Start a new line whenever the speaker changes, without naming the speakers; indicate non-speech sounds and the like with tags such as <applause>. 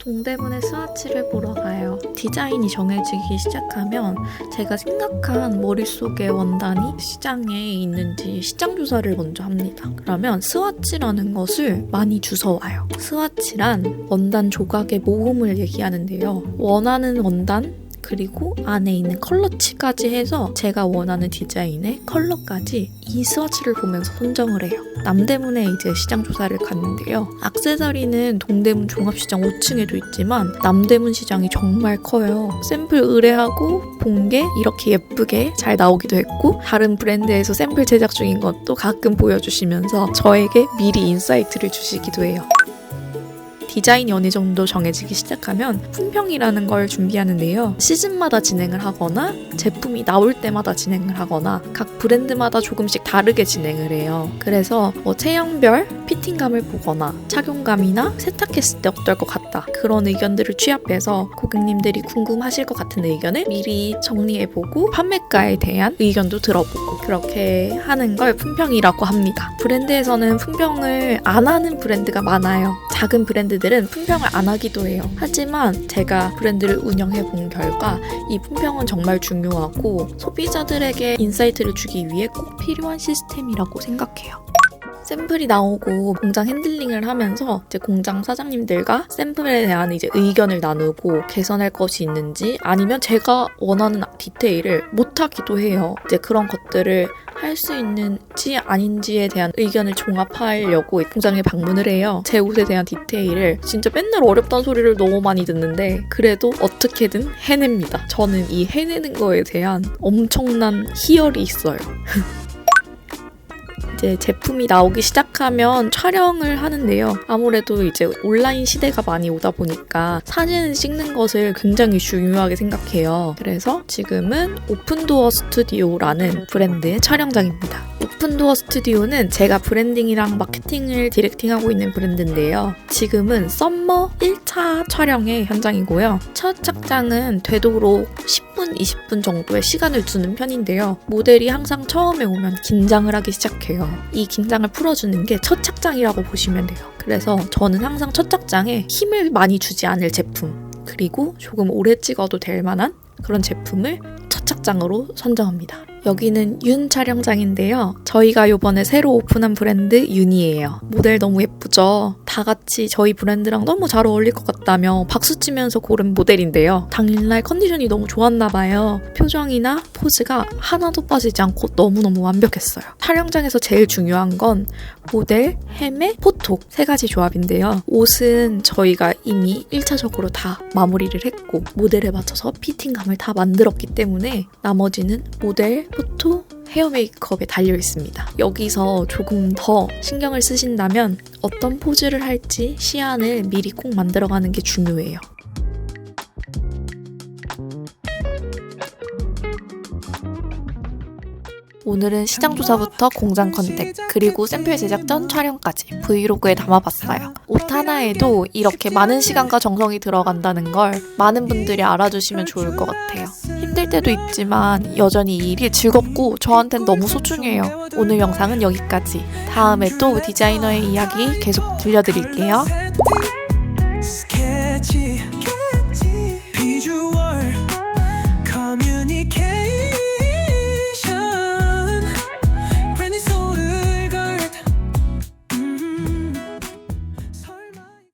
동대문에 스와치를 보러 가요. 디자인이 정해지기 시작하면 제가 생각한 머릿속의 원단이 시장에 있는지 시장 조사를 먼저 합니다. 그러면 스와치라는 것을 많이 주워와요. 스와치란 원단 조각의 모음을 얘기하는데요. 원하는 원단, 그리고 안에 있는 컬러치까지 해서 제가 원하는 디자인의 컬러까지 이 스와치를 보면서 선정을 해요. 남대문에 이제 시장 조사를 갔는데요. 악세사리는 동대문 종합시장 5층에도 있지만 남대문 시장이 정말 커요. 샘플 의뢰하고 본 게 이렇게 예쁘게 잘 나오기도 했고 다른 브랜드에서 샘플 제작 중인 것도 가끔 보여주시면서 저에게 미리 인사이트를 주시기도 해요. 디자인이 어느 정도 정해지기 시작하면 품평이라는 걸 준비하는데요. 시즌마다 진행을 하거나 제품이 나올 때마다 진행을 하거나 각 브랜드마다 조금씩 다르게 진행을 해요. 그래서 뭐 체형별 피팅감을 보거나 착용감이나 세탁했을 때 어떨 것 같다. 그런 의견들을 취합해서 고객님들이 궁금하실 것 같은 의견을 미리 정리해보고 판매가에 대한 의견도 들어보고 그렇게 하는 걸 품평이라고 합니다. 브랜드에서는 품평을 안 하는 브랜드가 많아요. 작은 브랜드들 은 품평을 안 하기도 해요. 하지만 제가 브랜드를 운영해 본 결과 이 품평은 정말 중요하고 소비자들에게 인사이트를 주기 위해 꼭 필요한 시스템이라고 생각해요. 샘플이 나오고 공장 핸들링을 하면서 이제 공장 사장님들과 샘플에 대한 이제 의견을 나누고 개선할 것이 있는지 아니면 제가 원하는 디테일을 못하기도 해요. 이제 그런 것들을 할 수 있는지 아닌지에 대한 의견을 종합하려고 공장에 방문을 해요. 제 옷에 대한 디테일을 진짜 맨날 어렵다는 소리를 너무 많이 듣는데 그래도 어떻게든 해냅니다. 저는 이 해내는 거에 대한 엄청난 희열이 있어요. <laughs> 이제 제품이 나오기 시작하면 촬영을 하는데요. 아무래도 이제 온라인 시대가 많이 오다 보니까 사진을 찍는 것을 굉장히 중요하게 생각해요. 그래서 지금은 오픈도어 스튜디오라는 브랜드의 촬영장입니다. 오픈도어 스튜디오는 제가 브랜딩이랑 마케팅을 디렉팅하고 있는 브랜드인데요. 지금은 썸머 1차 촬영의 현장이고요. 첫 착장은 되도록 10분, 20분 정도의 시간을 두는 편인데요. 모델이 항상 처음에 오면 긴장을 하기 시작해요. 이 긴장을 풀어주는 게 첫 착장이라고 보시면 돼요. 그래서 저는 항상 첫 착장에 힘을 많이 주지 않을 제품, 그리고 조금 오래 찍어도 될 만한 그런 제품을 첫 착장으로 선정합니다. 여기는 윤 촬영장인데요. 저희가 요번에 새로 오픈한 브랜드 윤이에요. 모델 너무 예쁘죠? 다 같이 저희 브랜드랑 너무 잘 어울릴 것 같다며 박수 치면서 고른 모델인데요. 당일날 컨디션이 너무 좋았나 봐요. 표정이나 포즈가 하나도 빠지지 않고 너무너무 완벽했어요. 촬영장에서 제일 중요한 건 모델, 헤매, 포토 세 가지 조합인데요. 옷은 저희가 이미 1차적으로 다 마무리를 했고 모델에 맞춰서 피팅감을 다 만들었기 때문에 나머지는 모델, 포토, 헤어 메이크업에 달려 있습니다. 여기서 조금 더 신경을 쓰신다면 어떤 포즈를 할지 시안을 미리 꼭 만들어가는 게 중요해요. 오늘은 시장 조사부터 공장 컨택, 그리고 샘플 제작 전 촬영까지 브이로그에 담아봤어요. 옷 하나에도 이렇게 많은 시간과 정성이 들어간다는 걸 많은 분들이 알아주시면 좋을 것 같아요. 힘들 때도 있지만 여전히 이 일이 즐겁고 저한텐 너무 소중해요. 오늘 영상은 여기까지. 다음에 또 디자이너의 이야기 계속 들려드릴게요.